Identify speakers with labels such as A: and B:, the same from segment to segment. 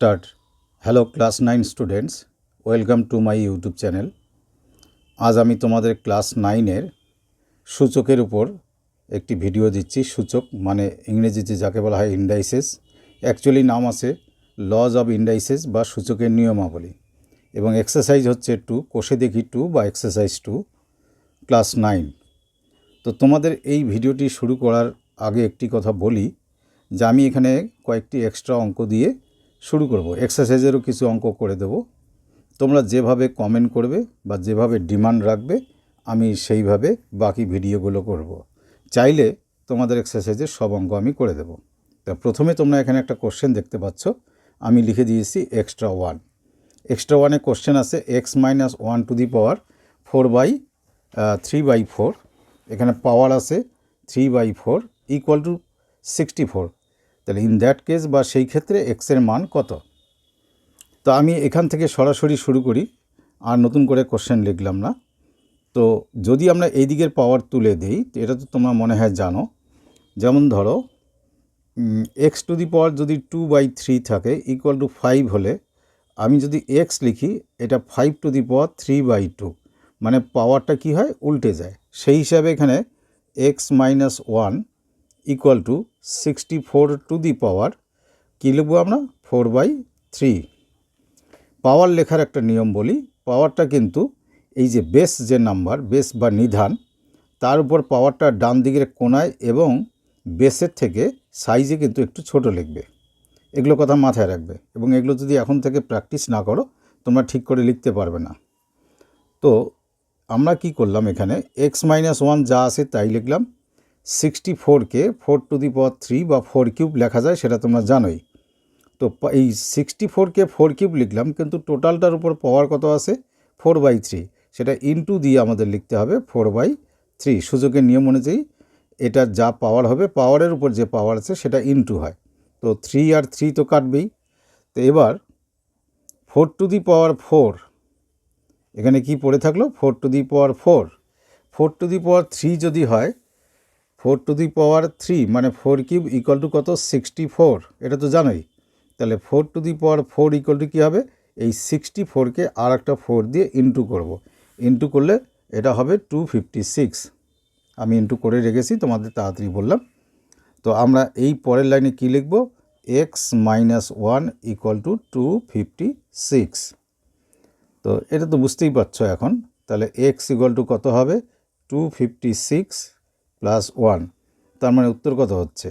A: Start hello class nine students welcome to my YouTube channel আজ আমি তোমাদের class নাইনের সূচকের উপর একটি ভিডিও দিচ্ছি। সূচক মানে ইংরেজিতে যাকে বলা হয় ইন্ডাইসেস অ্যাকচুয়ালি নাম আছে লজ অফ ইন্ডাইসেস বা সূচকের নিয়মাবলী। এবং এক্সারসাইজ হচ্ছে টু কোষে দেখি টু বা এক্সারসাইজ টু ক্লাস নাইন তো তোমাদের এই ভিডিওটি শুরু করার আগে একটি কথা বলি, যে আমি এখানে কয়েকটি এক্সট্রা অঙ্ক দিয়ে শুরু করব। এক্সারসাইজেরও কিছু অঙ্ক করে দেব। তোমরা যেভাবে কমেন্ট করবে বা যেভাবে ডিমান্ড রাখবে, আমি সেইভাবে বাকি ভিডিওগুলো করব। চাইলে তোমাদের এক্সারসাইজের সব অঙ্ক আমি করে দেব। তা প্রথমে তোমরা এখানে একটা কোশ্চেন দেখতে পাচ্ছ। আমি লিখে দিয়েছি এক্সট্রা ওয়ান এক্সট্রা ওয়ানে কোশ্চেন আছে x minus one to the power four by three by four এখানে পাওয়ার আছে three by four equal to sixty four তাহলে ইন দ্যাট কেস বা সেই ক্ষেত্রে এক্সের মান কত? তো আমি এখান থেকে সরাসরি শুরু করি, আর নতুন করে কোশ্চেন লিখলাম না। তো যদি আমরা এই দিকের পাওয়ার তুলে দিই, তো এটা তো তোমরা মনে হয় জানো। যেমন ধরো এক্স টু দি পাওয়ার যদি টু বাই থ্রি থাকে ইকুয়াল টু ফাইভ হলে, আমি যদি এক্স লিখি, এটা five to the power three by two মানে পাওয়ারটা কি হয়? উল্টে যায়। সেই হিসাবে এখানে x minus one equal to sixty four to the power কী লিখব আমরা? ফোর বাই থ্রি পাওয়ার লেখার একটা নিয়ম বলি। পাওয়ারটা কিন্তু এই যে বেস যে নাম্বার বেস বা নিধান, তার উপর পাওয়ারটা ডান দিকের কোনায় এবং বেসের থেকে সাইজে কিন্তু একটু ছোট লিখবে। এগুলো কথা মাথায় রাখবে। এবং এগুলো যদি এখন থেকে প্র্যাকটিস না করো, তোমরা ঠিক করে লিখতে পারবে না। তো আমরা কি করলাম এখানে? এক্স মাইনাস ওয়ান যা আছে তাই লিখলাম। সিক্সটি ফোরকে four to the power three বা ফোর কিউব লেখা যায়, সেটা তোমরা জানোই। তো এই সিক্সটি ফোরকে ফোর কিউব লিখলাম, কিন্তু টোটালটার উপর পাওয়ার কত আছে? ফোর বাই থ্রি সেটা ইনটু দিয়ে আমাদের লিখতে হবে ফোর বাই থ্রি সুযোগের নিয়ম অনুযায়ী এটা যা পাওয়ার হবে পাওয়ারের উপর যে পাওয়ার আছে, সেটা ইনটু হয়। তো থ্রি আর থ্রি তো কাটবেই। তো এবার four to the power four এখানে কি পড়ে থাকল? Four to the power four four to the power three যদি হয় four to the power three মানে ফোর কিউব ইকুয়াল টু কত? Sixty four. এটা তো জানোই। তাহলে four to the power four equal to কী হবে? এই সিক্সটি ফোরকে আর একটা ফোর দিয়ে ইন্টু করব। ইন্টু করলে এটা হবে টু ফিফটি সিক্স আমি ইন্টু করে রেখেছি, তোমাদের তাড়াতাড়ি বললাম। তো আমরা এই পরের লাইনে কী লিখব? X minus one equal to two fifty six তো এটা তো বুঝতেই পারছ এখন। তাহলে এক্স ইকুয়াল টু কত হবে? Two fifty six plus one. তার মানে উত্তর কত হচ্ছে?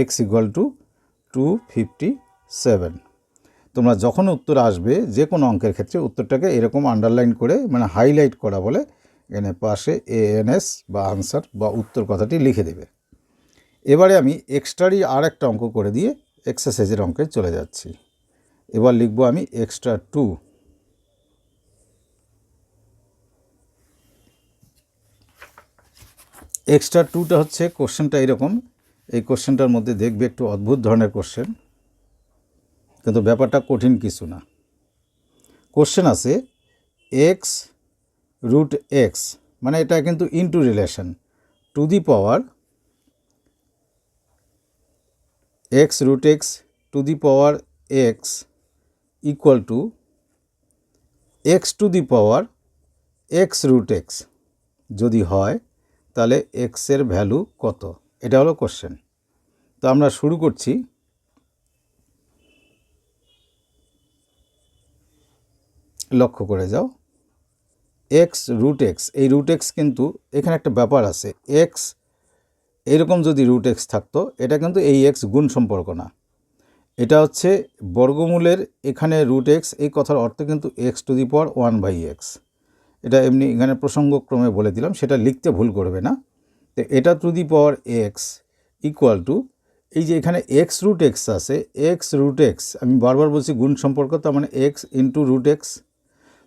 A: X equal to two fifty seven. তোমরা যখন উত্তর আসবে, যে কোনো অঙ্কের ক্ষেত্রে উত্তরটাকে এরকম আন্ডারলাইন করে মানে হাইলাইট করা বলে এখানে পাশে এএনএস বা আনসার বা উত্তর কথাটি লিখে দেবে। এবারে আমি এক্সট্রারই আর একটা অঙ্ক করে দিয়ে এক্সারসাইজের অঙ্কে চলে যাচ্ছি। এবার লিখব আমি এক্সট্রা টু এক্সট্রা টুটা হচ্ছে কোশ্চেনটা এরকম। এই কোশ্চেনটার মধ্যে দেখবে একটু অদ্ভুত ধরনের কোশ্চেন কিন্তু ব্যাপারটা কঠিন কিছু না। কোশ্চেন আছে এক্স রুট এক্স মানে এটা কিন্তু into relation to the power x root x to the power x equal to x to the power x root x যদি হয় তাহলে এক্সের ভ্যালু কত? এটা হলো কোশ্চেন তো আমরা শুরু করছি। লক্ষ্য করে যাও। এক্স রুট এক্স এই রুট এক্স কিন্তু এখানে একটা ব্যাপার আছে। এক্স এরকম যদি রুট এক্স থাকতো, এটা কিন্তু এই এক্স গুণ সম্পর্ক না। এটা হচ্ছে বর্গমূলের এখানে রুট এক্স এই কথার অর্থ কিন্তু x to the power one by x এটা এমনি এখানে প্রসঙ্গক্রমে বলে দিলাম, সেটা লিখতে ভুল করবে না। তো এটা to the power x equal to এই যে এখানে এক্স রুট এক্স আছে এক্স রুট এক্স আমি বারবার বলছি গুণ সম্পর্ক, তার মানে এক্স ইন্টু রুট এক্স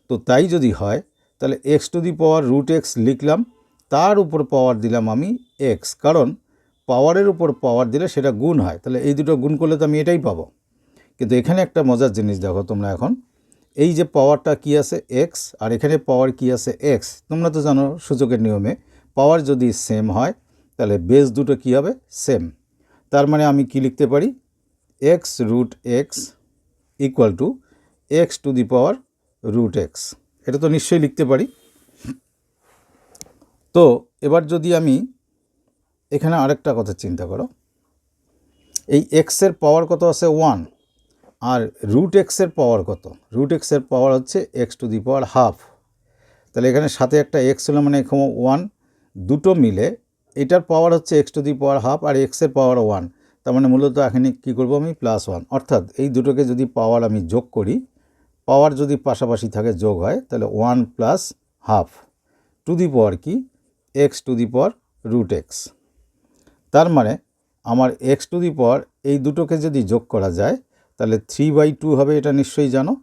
A: তো তাই যদি হয়, তাহলে x to the power root x লিখলাম, তার উপর পাওয়ার দিলাম আমি এক্স কারণ পাওয়ারের উপর পাওয়ার দিলে সেটা গুণ হয়। তাহলে এই দুটো গুণ করলে তো আমি এটাই পাবো। কিন্তু এখানে একটা মজার জিনিস দেখো তোমরা এখন এই যে পাওয়ারটা কি আছে? এক্স আর এখানে পাওয়ার কি আছে? এক্স তোমরা তো জানো সূচকের নিয়মে পাওয়ার যদি সেম হয়, তাহলে বেস দুটো কি হবে? সেম তার মানে আমি কি লিখতে পারি? X root x equal to x to the power root x এটা তো নিশ্চয়ই লিখতে পারি। তো এবার যদি আমি এখানে আরেকটা কথা চিন্তা করো। এই এক্সের পাওয়ার কত আছে? ওয়ান আর রুট এক্সের পাওয়ার কত? রুট এক্সের পাওয়ার হচ্ছে x to the power half তাহলে এখানে সাথে একটা এক্স হলো মানে এখানে ওয়ান দুটো মিলে এটার পাওয়ার হচ্ছে x to the power half আর এক্সের পাওয়ার ওয়ান তার মানে মূলত এখানে কী করব আমি? প্লাস ওয়ান অর্থাৎ এই দুটোকে যদি পাওয়ার আমি যোগ করি পাওয়ার যদি পাশাপাশি থাকে যোগ হয়, তাহলে one plus half to the power কি? X to the power root x তার মানে আমার এক্স টু দি পাওয়ার এই দুটোকে যদি যোগ করা যায় তাহলে থ্রি বাই টু হবে, এটা নিশ্চয়ই জানো।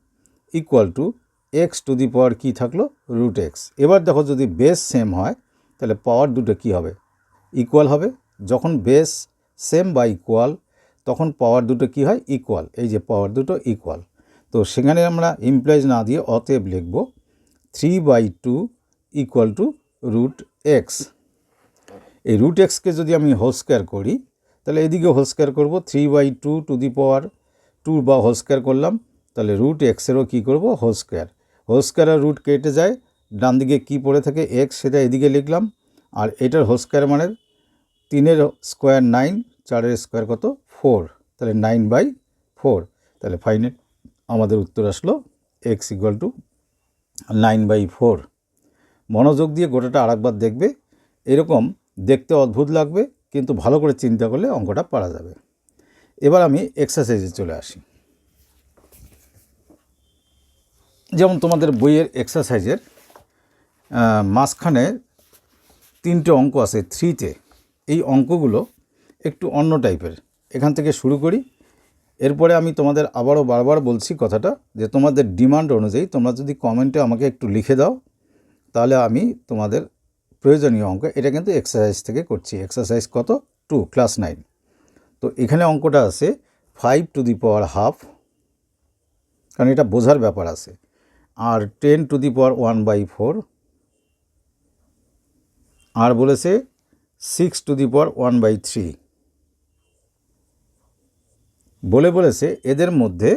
A: Equal to x to the power কী থাকল? রুট এক্স এবার দেখো যদি বেস সেম হয়, তাহলে পাওয়ার দুটো কী হবে? ইকুয়াল হবে। যখন বেস সেম বা ইকুয়াল তখন পাওয়ার দুটো কী হয়? ইকুয়াল এই যে পাওয়ার দুটো ইকুয়াল তো সেখানে আমরা ইমপ্লয়েজ না দিয়ে অতএব লিখব three by two equal to root x এই রুট এক্সকে যদি আমি হোল স্কোয়ার করি, তাহলে এদিকে হোল স্কোয়ার করব three by two to the power two বা হোল স্কোয়ার করলাম, তাহলে রুট এক্সেরও কী করব? হোল স্কোয়ার হোল স্কোয়ার আর রুট কেটে যায়, ডান দিকে কী পড়ে থাকে? এক্স সেটা এদিকে লিখলাম, আর এটার হোল স্কোয়ার মানে তিনের স্কোয়ার নাইন চারের স্কোয়ার কত? ফোর তাহলে নাইন বাই ফোর তাহলে ফাইনাল আমাদের উত্তর আসলো x equal to nine by four মনোযোগ দিয়ে গোটাটা আরেকবার দেখবে, এরকম দেখতে অদ্ভুত লাগবে, কিন্তু ভালো করে চিন্তা করলে অঙ্কটা পারা যাবে। এবার আমি এক্সারসাইজে চলে আসি। যেমন তোমাদের বইয়ের এক্সারসাইজের মাঝখানে তিনটে অঙ্ক আছে থ্রিতে এই অঙ্কগুলো একটু অন্য টাইপের এখান থেকে শুরু করি। এরপরে আমি তোমাদের আবারও বারবার বলছি কথাটা যে তোমাদের ডিমান্ড অনুযায়ী তোমরা যদি কমেন্টে আমাকে একটু লিখে দাও, তাহলে আমি তোমাদের প্রয়োজনীয় অঙ্ক, এটা কিন্তু এক্সারসাইজ থেকে করছি। এক্সারসাইজ কত? টু ক্লাস নাইন তো এখানে অঙ্কটা আছে five to the power half কারণ এটা বোঝার ব্যাপার আছে। আর ten to the power one by four আর বলেছে six to the power one by three বলে বলেছে এদের মধ্যে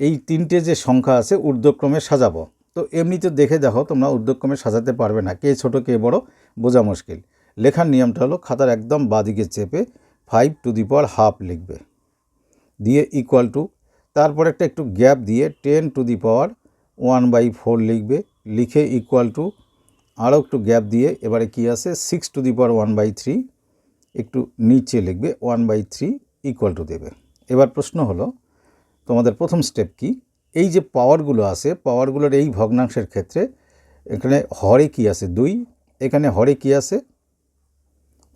A: এই তিনটে যে সংখ্যা আছে ঊর্ধ্বক্রমে সাজাবো। তো এমনিতে দেখে দেখো তোমরা ঊর্ধ্বক্রমে সাজাতে পারবে না, কে ছোট, কে বড়, বোঝা মুশকিল। লেখার নিয়মটা হলো খাতার একদম বাদিকে চেপে five to the power half লিখবে। দিয়ে ইকুয়াল টু তারপর একটা একটু গ্যাপ দিয়ে ten to the power one by four লিখবে। লিখে ইকুয়াল টু আরও একটু গ্যাপ দিয়ে, এবারে কি আছে six to the power one by three একটু নিচে লিখবে one by three equal to দেবে। এবার প্রশ্ন হলো, তোমাদের প্রথম স্টেপ কি? এই যে পাওয়ারগুলো আছে পাওয়ারগুলোর এই ভগ্নাংশের ক্ষেত্রে এখানে হরে কি আছে দুই, এখানে হরে কি আছে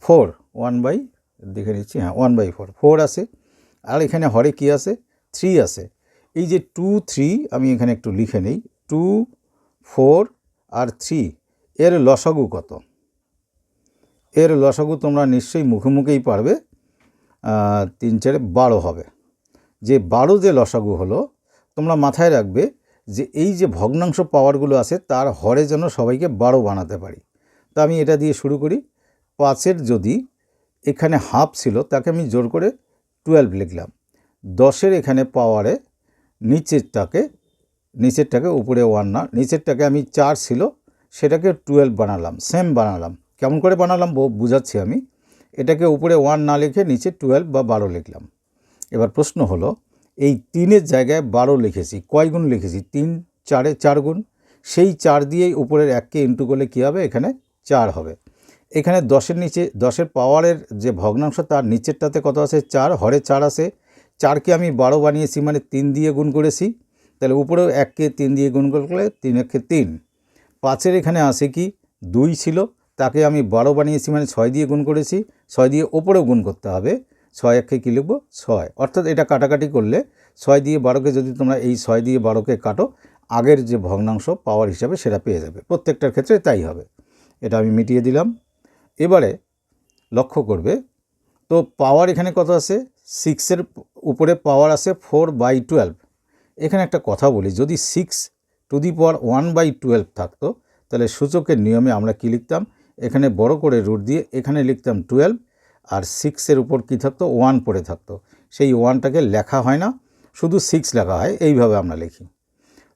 A: ফোর ওয়ান বাই দেখে নিচ্ছি হ্যাঁ ওয়ান বাই ফোর ফোর আছে। আর এখানে হরে কি আছে? থ্রি আছে। এই যে টু থ্রি আমি এখানে একটু লিখে নিই। টু ফোর আর থ্রি এর লসাগু কত? এর লসাগু তোমরা নিশ্চয়ই মুখে মুখেই পারবে। তিন চারে বারো হবে। যে বারো যে লসাগু হলো, তোমরা মাথায় রাখবে যে এই যে ভগ্নাংশ পাওয়ারগুলো আছে, তার হরে যেন সবাইকে বারো বানাতে পারি। তা আমি এটা দিয়ে শুরু করি। পাঁচের যদি এখানে হাফ ছিল, তাকে আমি জোর করে টুয়েলভ লিখলাম। দশের এখানে পাওয়ারে নিচেরটাকে নিচেরটাকে উপরে ওয়ান না, নিচেরটাকে আমি চার ছিল, সেটাকে টুয়েলভ বানালাম সেম বানালাম। কেমন করে বানালাম বুঝাচ্ছি আমি। এটাকে উপরে ওয়ান না লিখে নিচে টুয়েলভ বা বারো লিখলাম। এবার প্রশ্ন হলো, এই তিনের জায়গায় বারো লিখেছি, কয় গুণ লিখেছি? তিন, চারে চার গুণ। সেই চার দিয়েই উপরের এককে ইন্টু করলে কী হবে? এখানে চার হবে। এখানে দশের নিচে, দশের পাওয়ারের যে ভগ্নাংশ তার নিচেরটাতে কত আছে? চার, হরে চার আছে। চারকে আমি বারো বানিয়েছি মানে তিন দিয়ে গুণ করেছি। তাহলে উপরেও এককে তিন দিয়ে গুণ করলে তিন একে তিন। পাঁচের এখানে আসে কি? দুই ছিল, তাকে আমি বারো বানিয়েছি মানে ছয় দিয়ে গুণ করেছি। ছয় দিয়ে ওপরেও গুণ করতে হবে। ছয় একে কী লিখব? ছয়। অর্থাৎ এটা কাটাকাটি করলে ছয় দিয়ে বারোকে যদি তোমরা এই ছয় দিয়ে বারোকে কাটো, আগের যে ভগ্নাংশ পাওয়ার হিসাবে সেটা পেয়ে যাবে। প্রত্যেকটার ক্ষেত্রে তাই হবে। এটা আমি মিটিয়ে দিলাম। এবারে লক্ষ্য করবে, তো পাওয়ার এখানে কত আছে? সিক্সের উপরে পাওয়ার আছে ফোর বাই টুয়েলভ এখানে একটা কথা বলি, যদি six to the power one by twelve থাকতো, তাহলে সূচকের নিয়মে আমরা কী লিখতাম? এখানে বড় করে রুট দিয়ে এখানে লিখতাম টুয়েলভ আর সিক্সের উপর কী থাকতো? ওয়ান পড়ে থাকতো। সেই ওয়ানটাকে লেখা হয় না, শুধু সিক্স লেখা হয়, এইভাবে আমরা লিখি।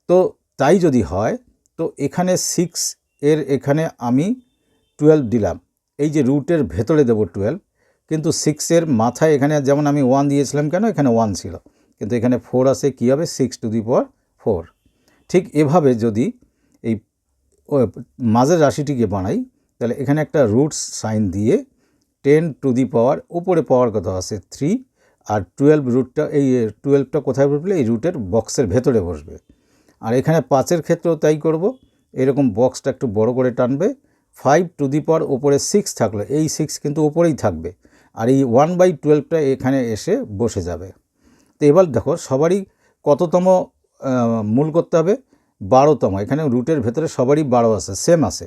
A: তো তাই যদি হয়, তো এখানে সিক্স এর এখানে আমি টুয়েলভ দিলাম। এই যে রুটের ভেতরে দেবো টুয়েলভ কিন্তু সিক্সের মাথায় এখানে যেমন আমি ওয়ান দিয়েছিলাম কেন? এখানে ওয়ান ছিল। কিন্তু এখানে ফোর আসে কী হবে? Six to the power four ঠিক এভাবে যদি এই মাঝের রাশিটিকে বানাই, তাহলে এখানে একটা রুটস সাইন দিয়ে টেন টু দি পাওয়ার উপরে পাওয়ার কথা আছে থ্রি আর টুয়েলভ রুটটা এই টুয়েলভটা কোথায় বসবে? এই রুটের বক্সের ভেতরে বসবে। আর এখানে পাঁচের ক্ষেত্রেও তাই করব। এরকম বক্সটা একটু বড় করে টানবে ফাইভ টু দি পাওয়ার ওপরে সিক্স থাকল, এই সিক্স কিন্তু ওপরেই থাকবে। আর এই ওয়ান বাই টুয়েলভটা এখানে এসে বসে যাবে। তো এবার দেখো, সবারই কততম মূল করতে হবে? বারোতম। এখানে রুটের ভেতরে সবারই বারো আছে সেম আছে।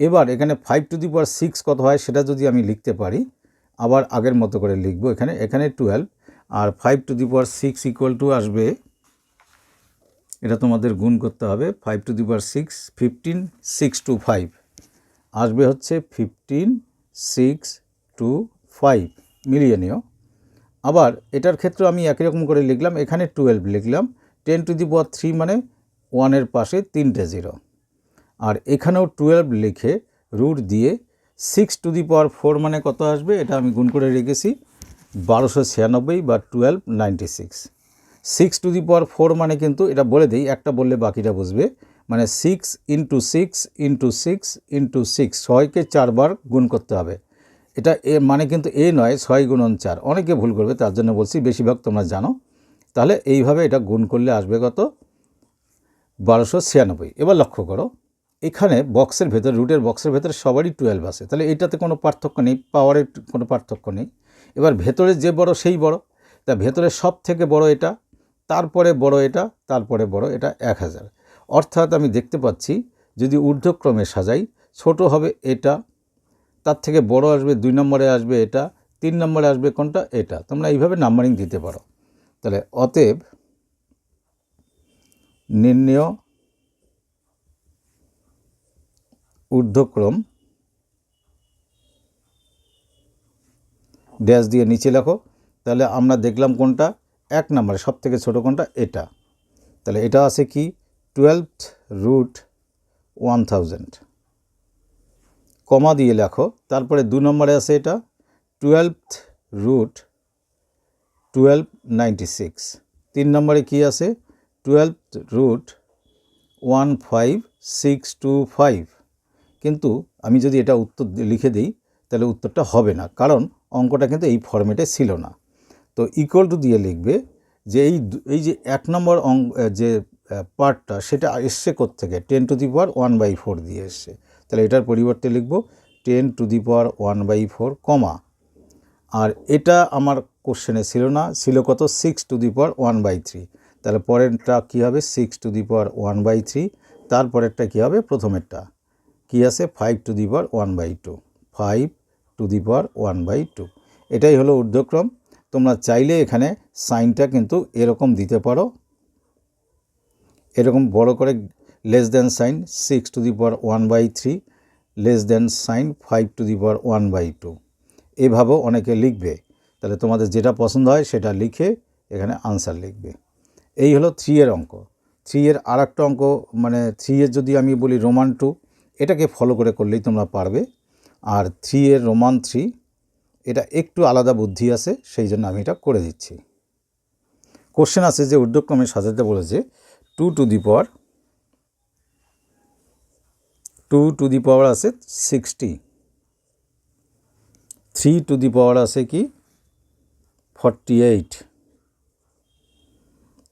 A: এবার এখানে five to the power six কত হয় সেটা যদি আমি লিখতে পারি, আবার আগের মতো করে লিখব। এখানে এখানে twelve, R five to the power six equal to আসবে, এটা তোমাদের গুণ করতে হবে, five to the power six fifteen six two five আসবে হচ্ছে ফিফটিন সিক্স টু ফাইভ মিলিয়ে আবার এটার ক্ষেত্রে আমি একই রকম করে লিখলাম, এখানে টুয়েলভ লিখলাম ten to the power three মানে ওয়ানের পাশে তিনটে জিরো আর এখানেও টুয়েলভ লিখে রুট দিয়ে six to the power four মানে কত আসবে? এটা আমি গুণ করে রেখেছি, বারোশো ছিয়ানব্বই বা twelve ninety six six to the power four মানে কিন্তু এটা বলে দিই, একটা বললে বাকিটা বুঝবে। মানে six into six into six into six ছয়কে চারবার গুণ করতে হবে। এটা এ মানে কিন্তু এ নয়, ছয় গুণন চার। অনেকে ভুল করবে, তার জন্য বলছি বেশিরভাগ তোমরা জানো। তাহলে এইভাবে এটা গুণ করলে আসবে কত? বারোশো ছিয়ানব্বই। এবার লক্ষ্য করো, এখানে বক্সের ভেতর, রুটের বক্সের ভেতরে সবারই টুয়েলভ আছে। তাহলে এটাতে কোনো পার্থক্য নেই পাওয়ারের কোনো পার্থক্য নেই। এবার ভেতরে যে বড়, সেই বড়। তা ভেতরে সব থেকে বড় এটা, তারপরে বড় এটা, তারপরে বড় এটা এক হাজার। অর্থাৎ আমি দেখতে পাচ্ছি যদি ঊর্ধ্বক্রমে সাজাই, ছোট হবে এটা, তার থেকে বড় আসবে দুই নম্বরে আসবে এটা, তিন নম্বরে আসবে কোনটা? এটা। তোমরা এইভাবে নাম্বারিং দিতে পারো। তাহলে অতএব নির্ণয় ঊর্ধ্বক্রম ড্যাশ দিয়ে নিচে লেখো। তাহলে আমরা দেখলাম কোনটা? এক নম্বরে সব থেকে ছোটো কোনটা? এটা। তাহলে এটা আছে কি? Twelve root one thousand comma দিয়ে লেখো, তারপরে দু নম্বরে আছে এটা twelve root twelve ninety six তিন নম্বরে কী আছে? Twelve root one five six two five কিন্তু আমি যদি এটা উত্তর লিখে দিই, তাহলে উত্তরটা হবে না, কারণ অঙ্কটা কিন্তু এই ফর্মেটে ছিল না। তো ইকুয়াল টু দিয়ে লিখবে যে এই এই যে এক নম্বর অঙ্ক যে পার্টটা সেটা এসছে থেকে ten to the power one by four দিয়ে এসছে। তাহলে এটার পরিবর্তে লিখব ten to the power one by four comma আর এটা আমার কোশ্চেনে ছিল না, ছিল কত? Six to the power one by three তাহলে পরেরটা কী হবে? Six to the power one by three তারপরেরটা কী হবে? প্রথমেরটা। কী আছে? Five to the power one by two five to the power one by two এটাই হলো ঊর্ধ্বক্রম। তোমরা চাইলে এখানে সাইনটা কিন্তু এরকম দিতে পারো। এরকম বড় করে less than sign six to the power one by three less than sign five to the power one by two এভাবেও অনেকে লিখবে। তাহলে তোমাদের যেটা পছন্দ হয় সেটা লিখে এখানে আনসার লিখবে। এই হলো থ্রি এর অঙ্ক। থ্রি এর আর একটা অঙ্ক মানে থ্রি এর যদি আমি বলি রোমান টু এটাকে ফলো করে করলেই তোমরা পারবে। আর থ্রি এর রোমান থ্রি এটা একটু আলাদা বুদ্ধি আছে, সেই জন্য আমি এটা করে দিচ্ছি। কোশ্চেন আছে যে ঊর্ধ্বক্রমে সাজাতে বলেছে two to the power, two to the power আছে sixty. Three to the power আছে কি ফর্টি এইট।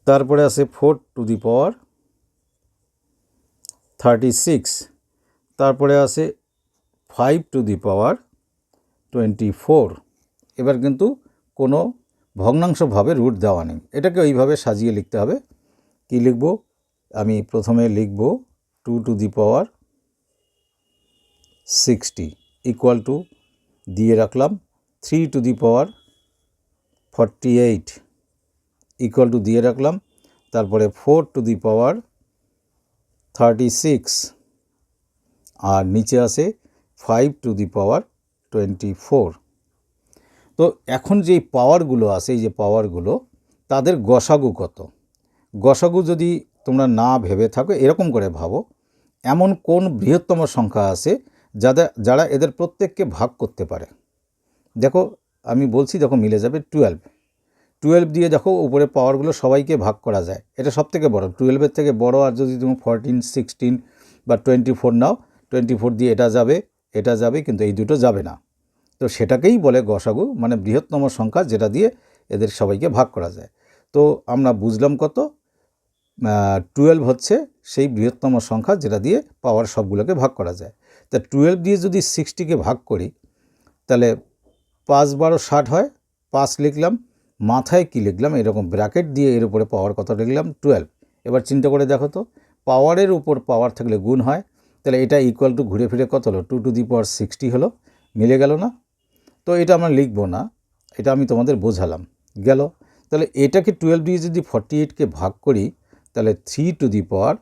A: তারপরে আছে four to the power thirty six. তারপরে আছে five to the power twenty four. এবার কিন্তু কোনো ভগ্নাংশভাবে রুট দেওয়া নেই। এটাকে ওইভাবে সাজিয়ে লিখতে হবে। কি লিখব? আমি প্রথমে লিখব two to the power sixty equal to দিয়ে রাখলাম three to the power forty eight equal to দিয়ে রাখলাম তারপরে four to the power thirty six আর নিচে আসে five to the power twenty four. তো এখন যেই পাওয়ারগুলো আছে, এই যে পাওয়ারগুলো, তাদের গসাগু কত? গসাগু যদি তোমরা না ভেবে থাকো, এরকম করে ভাবো, এমন কোন বৃহত্তম সংখ্যা আছে যাদের যারা এদের প্রত্যেককে ভাগ করতে পারে? দেখো, আমি বলছি দেখো, মিলে যাবে টুয়েলভ টুয়েলভ দিয়ে দেখো, উপরে পাওয়ারগুলো সবাইকে ভাগ করা যায়। এটা সব থেকে বড়ো টুয়েলভের থেকে বড়, আর যদি তুমি ফোরটিন সিক্সটিন বা টোয়েন্টি ফোর নাও টোয়েন্টি ফোর দিয়ে এটা যাবে এটা যাবে, কিন্তু এই দুটো যাবে না। তো সেটাকেই বলে গসাগু মানে বৃহত্তম সংখ্যা, যেটা দিয়ে এদের সবাইকে ভাগ করা যায়। তো আমরা বুঝলাম কত? টুয়েলভ হচ্ছে সেই বৃহত্তম সংখ্যা যেটা দিয়ে পাওয়ার সবগুলোকে ভাগ করা যায়। তা টুয়েলভ দিয়ে যদি সিক্সটিকে ভাগ করি, তাহলে পাঁচ বারো ষাট হয়, পাঁচ লিখলাম, মাথায় কী লিখলাম, এরকম ব্র্যাকেট দিয়ে এর উপরে পাওয়ার কত লিখলাম? টুয়েলভ এবার চিন্তা করে দেখো তো পাওয়ারের উপর পাওয়ার থাকলে গুণ হয়, তাহলে এটা ইকুয়াল টু ঘুরে ফিরে কত হলো? Two to the power sixty হলো, মিলে গেল না? তো এটা আমরা লিখব না, এটা আমি তোমাদের বোঝালাম, গেল? তাহলে এটাকে টুয়েলভ দিয়ে যদি ফর্টি এইটকে ভাগ করি তাহলে থ্রি টু দি পাওয়ার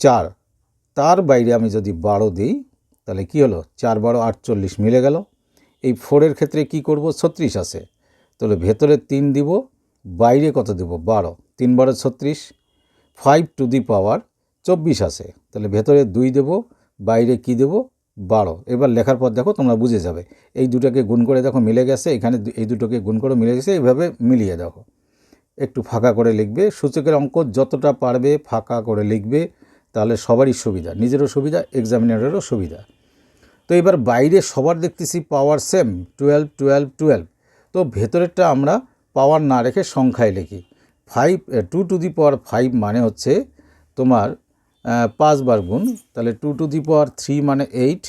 A: চার। তার বাইরে আমি যদি বারো দিই, তাহলে কি হলো? চার বারো আটচল্লিশ মিলে গেল। এই ফোরের ক্ষেত্রে কি করব? ছত্রিশ আছে। তাহলে ভেতরে তিন দিব, বাইরে কত দেব? বারো। তিন বারো ছত্রিশ ফাইভ টু দি পাওয়ার চব্বিশ আছে। তাহলে ভেতরে দুই দেব, বাইরে কি দেব? বারো। এবার লেখার পর দেখো তোমরা বুঝে যাবে। এই দুটোকে গুণ করে দেখো মিলে গেছে, এখানে এই দুটোকে গুণ করে, মিলে গেছে, এইভাবে মিলিয়ে দেখো। একটু ফাঁকা করে লিখবে। সূচকের অঙ্ক যতটা পারবে ফাঁকা করে লিখবে, তাহলে সবারই সুবিধা, নিজেরও সুবিধা এক্সামিনারেরও সুবিধা। তো এবার বাইরে সবার দেখতেছি power same twelve twelve twelve তো ভেতরেরটা আমরা পাওয়ার না রেখে সংখ্যায় লিখি। Five two to the power five মানে হচ্ছে তোমার পাঁচবার গুণ, তাহলে two to the power three মানে eight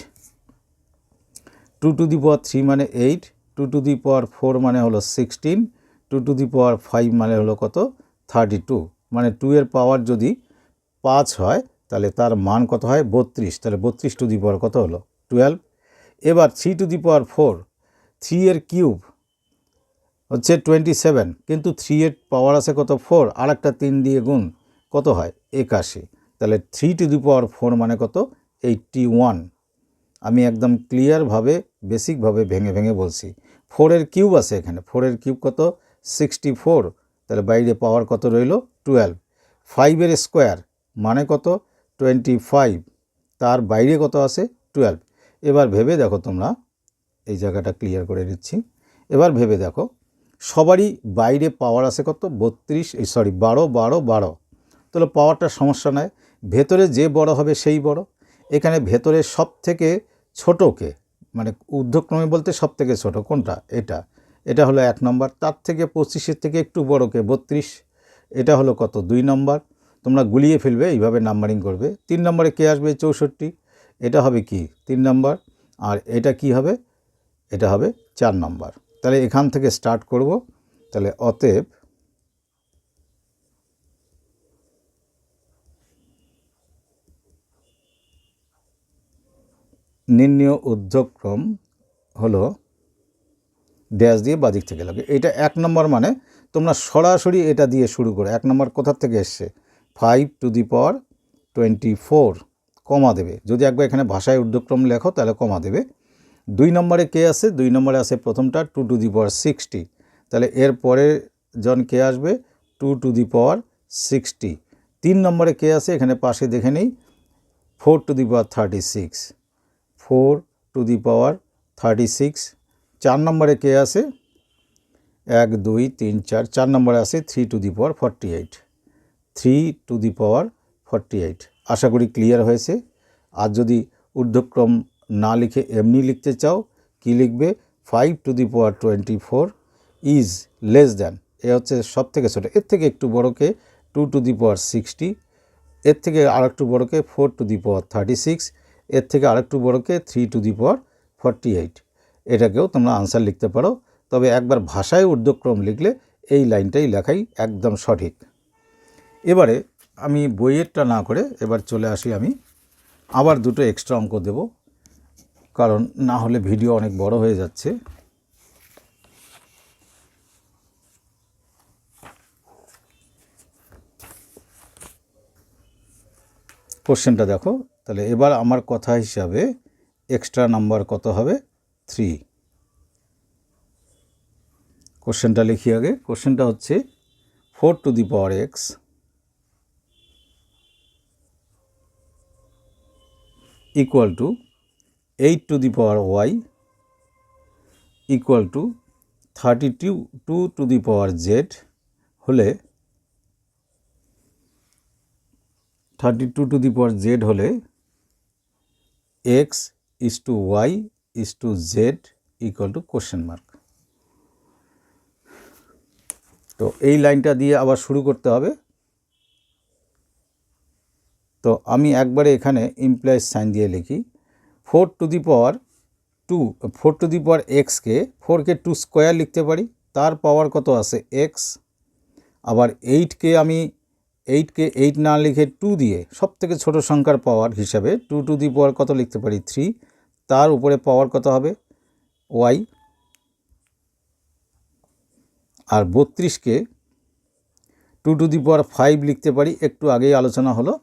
A: two to the power three মানে eight two to the power four মানে হলো sixteen two to the power five মানে হলো কত? থার্টি টু মানে টু এর পাওয়ার যদি পাঁচ হয়, তাহলে তার মান কত হয়? বত্রিশ. তাহলে বত্রিশ টু দি পাওয়ার কত হলো? টুয়েলভ এবার three to the power four three এর কিউব হচ্ছে টোয়েন্টি সেভেন কিন্তু থ্রি এর পাওয়ার আছে কত? ফোর আর একটা তিন দিয়ে গুণ কত হয়? একাশি. তাহলে three to the power four মানে কত? এইটটি ওয়ান আমি একদম ক্লিয়ারভাবে বেসিকভাবে ভেঙে ভেঙে বলছি। ফোরের কিউব আছে এখানে। ফোরের কিউব কত? সিক্সটি ফোর তাহলে বাইরে পাওয়ার কত রইল? টুয়েলভ ফাইভের স্কোয়ার মানে কত? টোয়েন্টি ফাইভ তার বাইরে কত আছে? টুয়েলভ এবার ভেবে দেখো তোমরা। এই জায়গাটা ক্লিয়ার করে দিচ্ছি এবার ভেবে দেখো। সবারই বাইরে পাওয়ার আছে কত? বত্রিশ, এই সরি বারো বারো বারো। তাহলে পাওয়ারটা সমস্যা নয় ভেতরে যে বড় হবে সেই বড়। এখানে ভেতরে সব থেকে ছোটোকে মানে ঊর্ধ্বক্রমে বলতে সব থেকে ছোটো, কোনটা? এটা। এটা হলো এক নম্বর। তার থেকে পঁচিশের থেকে একটু বড়কে বত্রিশ। এটা হলো কত? দুই নম্বর। তোমরা গুলিয়ে ফেলবে, এইভাবে নাম্বারিং করবে। তিন নম্বরে কে আসবে? চৌষট্টি। এটা হবে কি? তিন নম্বর। আর এটা কি হবে? এটা হবে চার নম্বর। তাহলে এখান থেকে স্টার্ট করব। তাহলে অতএব নির্ণয় ঊর্ধ্বক্রম হলো ড্যাশ দিয়ে বাদিক থেকে লাগে। এটা এক নম্বর মানে তোমরা সরাসরি এটা দিয়ে শুরু করো। এক নম্বর কোথার থেকে এসছে? Five to the power twenty four comma দেবে। যদি একবার এখানে ভাষায় ঊর্ধ্বক্রম লেখো, তাহলে কমা দেবে। দুই নম্বরে কে আছে? দুই নম্বরে আছে প্রথমটা two to the power sixty তাহলে এর পরের জন কে আসবে? Two to the power sixty তিন নম্বরে কে আছে? এখানে পাশে দেখে নেই। Four to the power thirty six four to the power thirty six চার নম্বরে কে আছে? এক, দুই, তিন, চার চার নম্বরে আছে three to the power forty eight three to the power forty eight আশা করি ক্লিয়ার হয়েছে। আর যদি ঊর্ধ্বক্রম না লিখে এমনি লিখতে চাও, কি লিখবে? Five to the power twenty four is less than এ হচ্ছে সব থেকে ছোটো। এর থেকে একটু বড়কে two to the power sixty এর থেকে আরেকটু বড়কে four to the power thirty six এর থেকে আরেকটু বড়কে three to the power forty eight এটাকেও তোমরা আনসার লিখতে পারো। তবে একবার ভাষায় ঊর্ধ্বক্রম লিখলে এই লাইনটাই লেখাই একদম সঠিক। এবারে আমি বইয়েরটা না করে এবার চলে আসি আমি। আবার দুটো এক্সট্রা অঙ্ক দেব, কারণ না হলে ভিডিও অনেক বড় হয়ে যাচ্ছে। কোশ্চেনটা দেখো, তাহলে এবার আমার কথা হিসাবে এক্সট্রা নাম্বার কত হবে? থ্রি কোশ্চেনটা লিখি আগে। কোশ্চেনটা হচ্ছে four to the power x equal to eight to the power y equal to thirty two two to the power z হলে thirty two to the power z হলে x is to y is to z equal to question mark তো এই লাইনটা দিয়ে আবার শুরু করতে হবে। তো আমি একবারে এখানে ইমপ্লয়েজ সাইন দিয়ে লিখি। Four to the power two four to the power এক্সকে ফোরকে টু স্কোয়ার লিখতে পারি। তার পাওয়ার কত আছে? এক্স আবার এইটকে আমি এইটকে এইট না লিখে টু দিয়ে সব থেকে ছোটো সংখ্যার পাওয়ার হিসাবে টু টু দি পাওয়ার কত লিখতে পারি? থ্রি তার উপরে পাওয়ার কত হবে? ওয়াই। আর বত্রিশকে two to the power five লিখতে পারি। একটু আগেই আলোচনা হলো।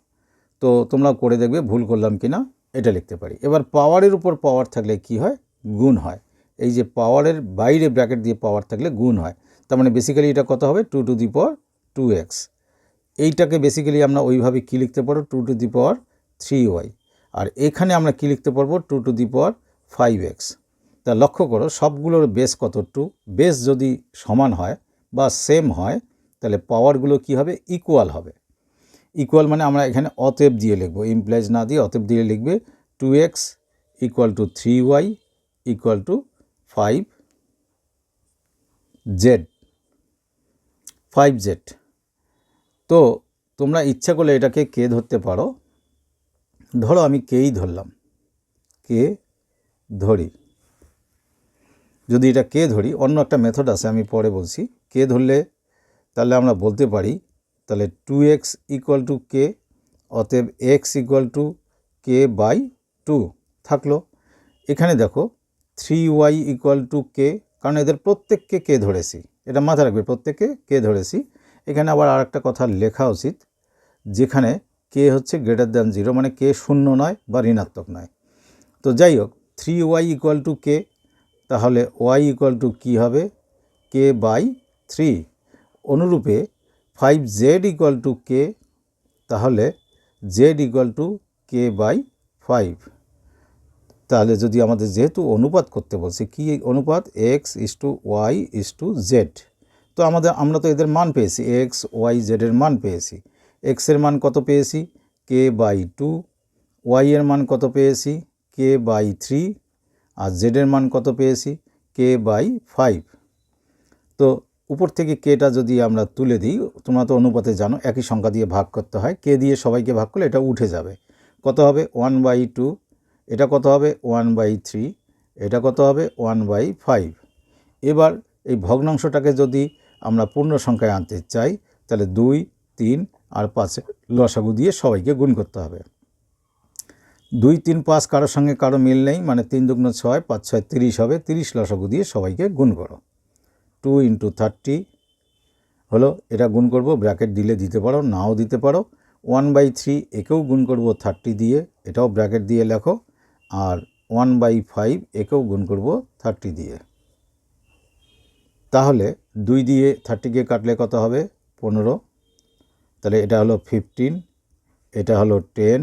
A: তো তোমরা করে দেখবে, ভুল করলাম কি না এটা লিখতে পারি। এবার পাওয়ারের উপর পাওয়ার থাকলে কি হয়? গুণ হয়। এই যে পাওয়ারের বাইরে ব্র্যাকেট দিয়ে পাওয়ার থাকলে গুণ হয়। তার মানে বেসিক্যালি এটা কত হবে? Two to the power two x. এইটাকে বেসিক্যালি আমরা ওইভাবে কী লিখতে পারব two to the power three y. আর এখানে আমরা কী লিখতে পারব? Two to the power five x তা লক্ষ্য করো, সবগুলোর বেস কত? টু বেস যদি সমান হয় বা সেম হয়, তাহলে পাওয়ারগুলো কি হবে? ইকুয়াল হবে। ইকুয়াল মানে আমরা এখানে অতএব দিয়ে লিখব। ইমপ্লাইজ না দিয়ে অতএব দিয়ে লিখবে two x equal to three y equal to five z five z তো তোমরা ইচ্ছা করলে এটাকে কে ধরতে পারো। ধরো আমি কেই ধরলাম? কে ধরি? যদি এটা কে ধরি, অন্য একটা মেথড আছে, আমি পরে বলছি। কে ধরলে তাহলে আমরা বলতে পারি, তাহলে two x equal to k অতএব x equal to k by two থাকল। এখানে দেখো three y equal to k কারণ এদের প্রত্যেককে কে ধরেছি? এটা মাথায় রাখবে, প্রত্যেককে কে ধরেছি? এখানে আবার আর একটা কথা লেখা উচিত, যেখানে কে হচ্ছে গ্রেটার দ্যান জিরো মানে কে শূন্য নয় বা ঋণাত্মক নয়। তো যাই হোক three y equal to k তাহলে ওয়াই ইকুয়াল টু কী হবে? K by three অনুরূপে five z equal to k তাহলে z equal to k by five তাহলে যদি আমাদের যেহেতু অনুপাত করতে বলছে, কি অনুপাত? X is to y is to z তো আমাদের, আমরা তো এদের মান পেয়েছি এক্স ওয়াই জেডের মান পেয়েছি। এক্সের মান কত পেয়েছি? কে বাই টু ওয়াই এর মান কত পেয়েছি? কে বাই থ্রি আর জেডের মান কত পেয়েছি? কে বাই ফাইভ তো উপর থেকে কেটা যদি আমরা তুলে দিই, তোমরা তো অনুপাতে জানো, একই সংখ্যা দিয়ে ভাগ করতে হয়। কে দিয়ে সবাইকে ভাগ করলে এটা উঠে যাবে। কত হবে? ওয়ান বাই টু এটা কত হবে? ওয়ান বাই থ্রি এটা কত হবে? ওয়ান বাই ফাইভ এবার এই ভগ্নাংশটাকে যদি আমরা পূর্ণ সংখ্যায় আনতে চাই, তাহলে দুই, তিন আর পাঁচে লসাগু দিয়ে সবাইকে গুণ করতে হবে। দুই তিন পাঁচ কারোর সঙ্গে কারও মিল নেই মানে তিন দুগ্ন ছয়, পাঁচ ছয় তিরিশ হবে, তিরিশ লসাগু দিয়ে সবাইকে গুণ করো। টু ইন্টু থার্টি হলো, এটা গুণ করব, ব্র্যাকেট দিলে দিতে পারো, নাও দিতে পারো। ওয়ান বাই থ্রি একেও গুণ করব থার্টি দিয়ে, এটাও ব্র্যাকেট দিয়ে লেখো। আর ওয়ান বাই ফাইভ একেও গুণ করব থার্টি দিয়ে। তাহলে দুই দিয়ে থার্টিকে কাটলে কত হবে? পনেরো। তাহলে এটা হলো ফিফটিন এটা হলো টেন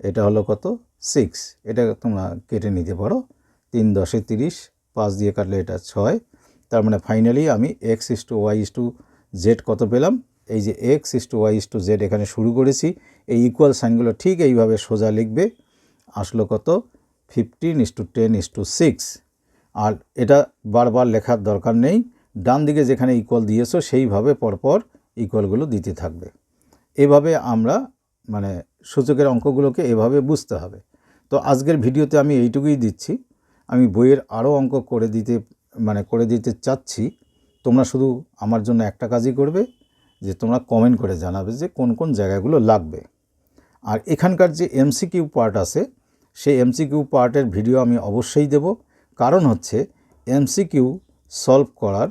A: এটা হলো কত? সিক্স এটা তোমরা কেটে নিতে পারো। তিন দশে তিরিশ, পাঁচ দিয়ে কাটলে এটা ছয়। তার মানে ফাইনালি আমি x is to y is to z কত পেলাম? এই যে x is to y is to z এখানে শুরু করেছি। এই ইকুয়াল সাইনগুলো ঠিক এইভাবে সোজা লিখবে। আসলো কত? Fifteen is to ten is to six আর এটা বারবার লেখার দরকার নেই। ডান দিকে যেখানে ইকুয়াল দিয়েছ সেইভাবে পরপর ইকুয়ালগুলো দিতে থাকবে। এভাবে আমরা মানে সূচকের অঙ্কগুলোকে এভাবে বুঝতে হবে। তো আজকের ভিডিওতে আমি এইটুকুই দিচ্ছি। আমি বইয়ের আরও অঙ্ক করে দিতে মানে করে দিতে চাচ্ছি। তোমরা শুধু আমার জন্য একটা কাজই করবে, যে তোমরা কমেন্ট করে জানাবে যে কোন কোন জায়গাগুলো লাগবে। আর এখানকার যে এমসিকিউ পার্ট আছে, সেই এমসিকিউ পার্টের ভিডিও আমি অবশ্যই দেব। কারণ হচ্ছে এমসিকিউ সলভ করার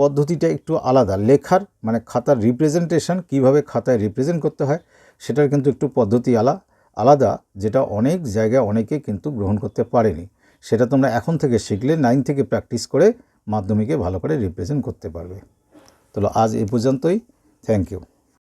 A: পদ্ধতিটা একটু আলাদা। লেখার মানে খাতার রিপ্রেজেন্টেশন কীভাবে খাতায় রিপ্রেজেন্ট করতে হয়, সেটার কিন্তু একটু পদ্ধতি আলা, আলাদা, যেটা অনেক জায়গায় অনেকে কিন্তু গ্রহণ করতে পারেনি। সেটা তোমরা এখন থেকে শিখলে নাইন থেকে প্র্যাকটিস করে মাধ্যমিকে ভালো করে রিপ্রেজেন্ট করতে পারবে। তাহলে আজ এ পর্যন্তই। Thank you